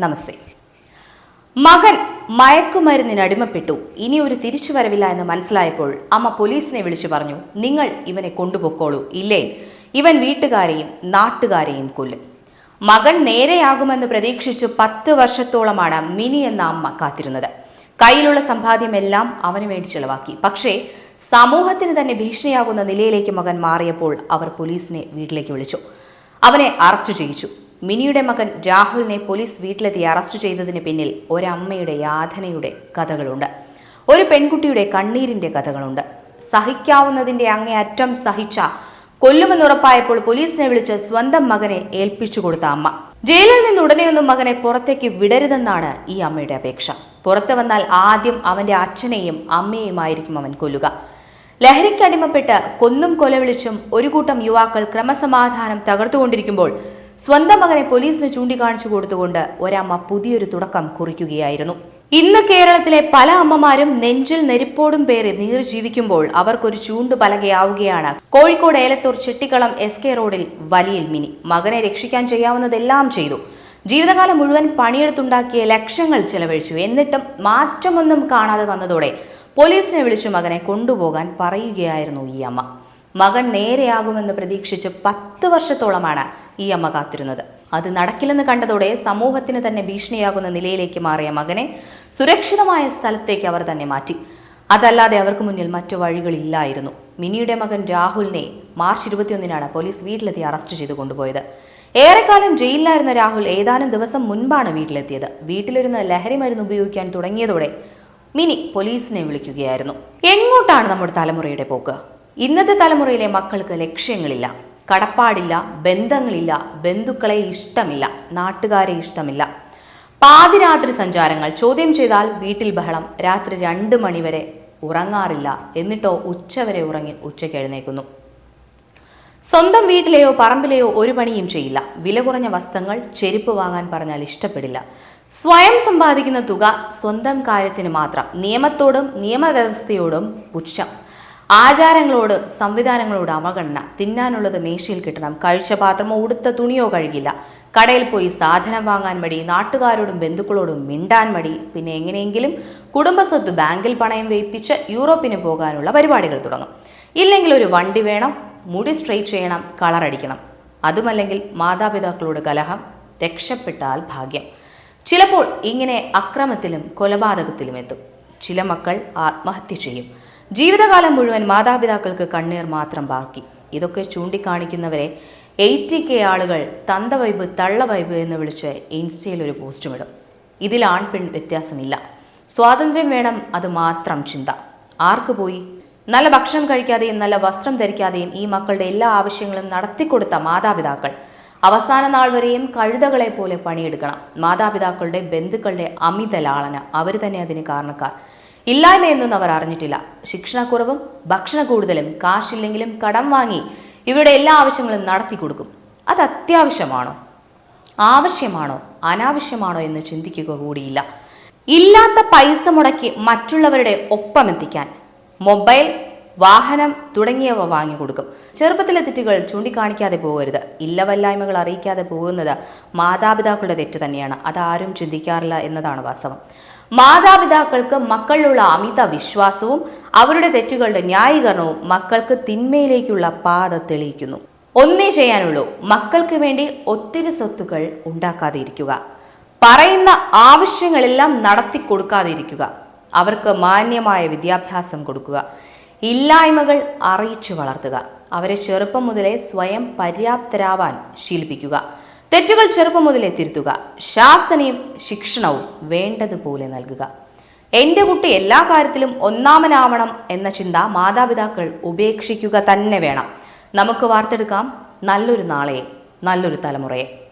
നമസ്തേ. മകൻ മയക്കുമരുന്നിന് അടിമപ്പെട്ടു. ഇനി ഒരു തിരിച്ചുവരവില്ല എന്ന് മനസ്സിലായപ്പോൾ അമ്മ പോലീസിനെ വിളിച്ചു പറഞ്ഞു നിങ്ങൾ ഇവനെ കൊണ്ടുപോക്കോളൂ. ഇല്ലേ. ഇവൻ വീട്ടുകാരെയും നാട്ടുകാരെയും കൊല്ലും. മകൻ നേരെയാകുമെന്ന് പ്രതീക്ഷിച്ചു പത്ത് വർഷത്തോളമാണ് മിനി എന്ന അമ്മ കാത്തിരുന്നത്. കയ്യിലുള്ള സമ്പാദ്യമെല്ലാം അവന് വേണ്ടി ചെലവാക്കി. പക്ഷേ സമൂഹത്തിന് തന്നെ ഭീഷണിയാകുന്ന നിലയിലേക്ക് മകൻ മാറിയപ്പോൾ അവർ പോലീസിനെ വീട്ടിലേക്ക് വിളിച്ചു. അവനെ അറസ്റ്റ് ചെയ്യിച്ചു. മിനിയുടെ മകൻ രാഹുലിനെ പോലീസ് വീട്ടിലെത്തി അറസ്റ്റ് ചെയ്തതിന് പിന്നിൽ ഒരമ്മയുടെ യാതനയുടെ കഥകളുണ്ട്. ഒരു പെൺകുട്ടിയുടെ കണ്ണീരിന്റെ കഥകളുണ്ട്. സഹിക്കാവുന്നതിന്റെ അങ്ങേയറ്റം സഹിച്ച കൊല്ലുമെന്നുറപ്പായപ്പോൾ പോലീസിനെ വിളിച്ച് സ്വന്തം മകനെ ഏൽപ്പിച്ചു കൊടുത്ത അമ്മ. ജയിലിൽ നിന്ന് ഉടനെയൊന്നും മകനെ പുറത്തേക്ക് വിടരുതെന്നാണ് ഈ അമ്മയുടെ അപേക്ഷ. പുറത്തു വന്നാൽ ആദ്യം അവന്റെ അച്ഛനെയും അമ്മയെയുമായിരിക്കും അവൻ കൊല്ലുക. ലഹരിക്കടിമപ്പെട്ട് കൊന്നും കൊലവിളിച്ചും ഒരു കൂട്ടം യുവാക്കൾ ക്രമസമാധാനം തകർത്തുകൊണ്ടിരിക്കുമ്പോൾ സ്വന്തം മകനെ പോലീസിന് ചൂണ്ടിക്കാണിച്ചു കൊടുത്തുകൊണ്ട് ഒരമ്മ പുതിയൊരു തുടക്കം കുറിക്കുകയായിരുന്നു. ഇന്ന് കേരളത്തിലെ പല അമ്മമാരും നെഞ്ചിൽ നെരിപ്പോടും പേറി നീർ ജീവിക്കുമ്പോൾ അവർക്കൊരു ചൂണ്ടു പലകയാവുകയാണ്. കോഴിക്കോട് ഏലത്തൂർ ചെട്ടിക്കളം എസ് കെ റോഡിൽ വലിയിൽ മിനി. മകനെ രക്ഷിക്കാൻ ചെയ്യാവുന്നതെല്ലാം ചെയ്തു. ജീവിതകാലം മുഴുവൻ പണിയെടുത്തുണ്ടാക്കിയ ലക്ഷങ്ങൾ ചെലവഴിച്ചു. എന്നിട്ടും മാറ്റമൊന്നും കാണാതെ വന്നതോടെ പോലീസിനെ വിളിച്ചു മകനെ കൊണ്ടുപോകാൻ പറയുകയായിരുന്നു ഈ അമ്മ. മകൻ നേരെയാകുമെന്ന് പ്രതീക്ഷിച്ച് പത്ത് വർഷത്തോളമാണ് ഈ അമ്മ കാത്തിരുന്നത്. അത് നടക്കില്ലെന്ന് കണ്ടതോടെ സമൂഹത്തിന് തന്നെ ഭീഷണിയാകുന്ന നിലയിലേക്ക് മാറിയ മകനെ സുരക്ഷിതമായ സ്ഥലത്തേക്ക് അവർ തന്നെ മാറ്റി. അതല്ലാതെ അവർക്ക് മുന്നിൽ മറ്റു വഴികളില്ലായിരുന്നു. മിനിയുടെ മകൻ രാഹുലിനെ മാർച്ച് ഇരുപത്തിയൊന്നിനാണ് പോലീസ് വീട്ടിലെത്തി അറസ്റ്റ് ചെയ്തു കൊണ്ടുപോയത്. ഏറെക്കാലം ജയിലിലായിരുന്ന രാഹുൽ ഏതാനും ദിവസം മുൻപാണ് വീട്ടിലെത്തിയത്. വീട്ടിലിരുന്ന് ലഹരി മരുന്ന് ഉപയോഗിക്കാൻ തുടങ്ങിയതോടെ മിനി പോലീസിനെ വിളിക്കുകയായിരുന്നു. എങ്ങോട്ടാണ് നമ്മുടെ തലമുറയുടെ പോക്ക്? ഇന്നത്തെ തലമുറയിലെ മക്കൾക്ക് ലക്ഷ്യങ്ങളില്ല. കടപ്പാടില്ല ബന്ധങ്ങളില്ല ബന്ധുക്കളെ ഇഷ്ടമില്ല നാട്ടുകാരെ ഇഷ്ടമില്ല. പാതിരാത്രി സഞ്ചാരങ്ങൾ. ചോദ്യം ചെയ്താൽ വീട്ടിൽ ബഹളം. രാത്രി രണ്ട് മണിവരെ ഉറങ്ങാറില്ല. എന്നിട്ടോ ഉച്ചവരെ ഉറങ്ങി ഉച്ചയ്ക്ക് എഴുന്നേക്കുന്നു സ്വന്തം വീട്ടിലെയോ പറമ്പിലെയോ ഒരു പണിയും ചെയ്യില്ല. വില കുറഞ്ഞ വസ്ത്രങ്ങൾ ചെരുപ്പ് വാങ്ങാൻ പറഞ്ഞാൽ ഇഷ്ടപ്പെടില്ല. സ്വയം സമ്പാദിക്കുന്ന തുക സ്വന്തം കാര്യത്തിന് മാത്രം. നിയമത്തോടും നിയമവ്യവസ്ഥയോടും പുച്ഛം. ആചാരങ്ങളോട് സംവിധാനങ്ങളോട് അവഗണന. തിന്നാനുള്ളത് മേശയിൽ കിട്ടണം. കഴിച്ച പാത്രമോ ഉടുത്ത തുണിയോ കഴുകില്ല. കടയിൽ പോയി സാധനം വാങ്ങാൻ മടി നാട്ടുകാരോടും ബന്ധുക്കളോടും മിണ്ടാൻ മടി. പിന്നെ എങ്ങനെയെങ്കിലും കുടുംബസ്വത്ത് ബാങ്കിൽ പണയം വെയിപ്പിച്ച് യൂറോപ്പിന് പോകാനുള്ള പരിപാടികൾ തുടങ്ങും. ഇല്ലെങ്കിൽ ഒരു വണ്ടി വേണം മുടി സ്ട്രെയിറ്റ് ചെയ്യണം കളറടിക്കണം അതുമല്ലെങ്കിൽ മാതാപിതാക്കളോട് കലഹം രക്ഷപ്പെട്ടാൽ ഭാഗ്യം. ചിലപ്പോൾ ഇങ്ങനെ അക്രമത്തിലും കൊലപാതകത്തിലും എത്തും. ചില മക്കൾ ആത്മഹത്യ ചെയ്യും. ജീവിതകാലം മുഴുവൻ മാതാപിതാക്കൾക്ക് കണ്ണീർ മാത്രം ബാക്കി. ഇതൊക്കെ ചൂണ്ടിക്കാണിക്കുന്നവരെ എയ്റ്റി കെ ആളുകൾ തന്ത വൈബ് തള്ള വൈബ് എന്ന് വിളിച്ച് ഇൻസ്റ്റയിൽ ഒരു പോസ്റ്റ് ഇടും. ഇതിൽ ആൺ പെൺ വ്യത്യാസമില്ല. സ്വാതന്ത്ര്യം വേണം അത് മാത്രം ചിന്ത. ആർക്ക് പോയി? നല്ല ഭക്ഷണം കഴിക്കാതെയും നല്ല വസ്ത്രം ധരിക്കാതെയും ഈ മക്കളുടെ എല്ലാ ആവശ്യങ്ങളും നടത്തിക്കൊടുത്ത മാതാപിതാക്കൾ. അവസാന നാൾ വരെയും കഴുതകളെ പോലെ പണിയെടുക്കണം. മാതാപിതാക്കളുടെ ബന്ധുക്കളുടെ അമിത ലാളന. അവർ തന്നെ അതിന് കാരണക്കാർ. ഇല്ലായ്മയൊന്നും അവർ അറിഞ്ഞിട്ടില്ല. ശിക്ഷണക്കുറവും ഭക്ഷണ കൂടുതലും കാശില്ലെങ്കിലും കടം വാങ്ങി ഇവരുടെ എല്ലാ ആവശ്യങ്ങളും നടത്തി കൊടുക്കും. അത് അത്യാവശ്യമാണോ? ആവശ്യമാണോ? അനാവശ്യമാണോ എന്ന് ചിന്തിക്കുക കൂടിയില്ല. ഇല്ലാത്ത പൈസ മുടക്കി മറ്റുള്ളവരുടെ ഒപ്പമെത്തിക്കാൻ മൊബൈൽ വാഹനം തുടങ്ങിയവ വാങ്ങിക്കൊടുക്കും ചെറുപ്പത്തിലെ തെറ്റുകൾ ചൂണ്ടിക്കാണിക്കാതെ പോകരുത്. ഇല്ലവല്ലായ്മകൾ അറിയിക്കാതെ പോകുന്നത് മാതാപിതാക്കളുടെ തെറ്റ് തന്നെയാണ്. അതാരും ചിന്തിക്കാറില്ല എന്നതാണ് വാസ്തവം. മാതാപിതാക്കൾക്ക് മക്കളിലുള്ള അമിത വിശ്വാസവും അവരുടെ തെറ്റുകളുടെ ന്യായീകരണവും മക്കൾക്ക് തിന്മയിലേക്കുള്ള പാത തെളിയിക്കുന്നു. ഒന്നേ ചെയ്യാനുള്ളൂ മക്കൾക്ക് വേണ്ടി ഒത്തിരി സ്വത്തുക്കൾ ഉണ്ടാക്കാതെ ഇരിക്കുക പറയുന്ന ആവശ്യങ്ങളെല്ലാം നടത്തി കൊടുക്കാതെ ഇരിക്കുക അവർക്ക് മാന്യമായ വിദ്യാഭ്യാസം കൊടുക്കുക. ഇല്ലായ്മകൾ അറിയിച്ചു വളർത്തുക. അവരെ ചെറുപ്പം മുതലേ സ്വയം പര്യാപ്തരാവാൻ ശീലിപ്പിക്കുക. തെറ്റുകൾ ചെറുപ്പം മുതലേ തിരുത്തുക. ശാസനയും ശിക്ഷണവും വേണ്ടതുപോലെ നൽകുക. എന്റെ കുട്ടി എല്ലാ കാര്യത്തിലും ഒന്നാമനാവണം എന്ന ചിന്ത മാതാപിതാക്കൾ ഉപേക്ഷിക്കുക തന്നെ വേണം. നമുക്ക് വാർത്തെടുക്കാം. നല്ലൊരു നാളെയെ നല്ലൊരു തലമുറയെ.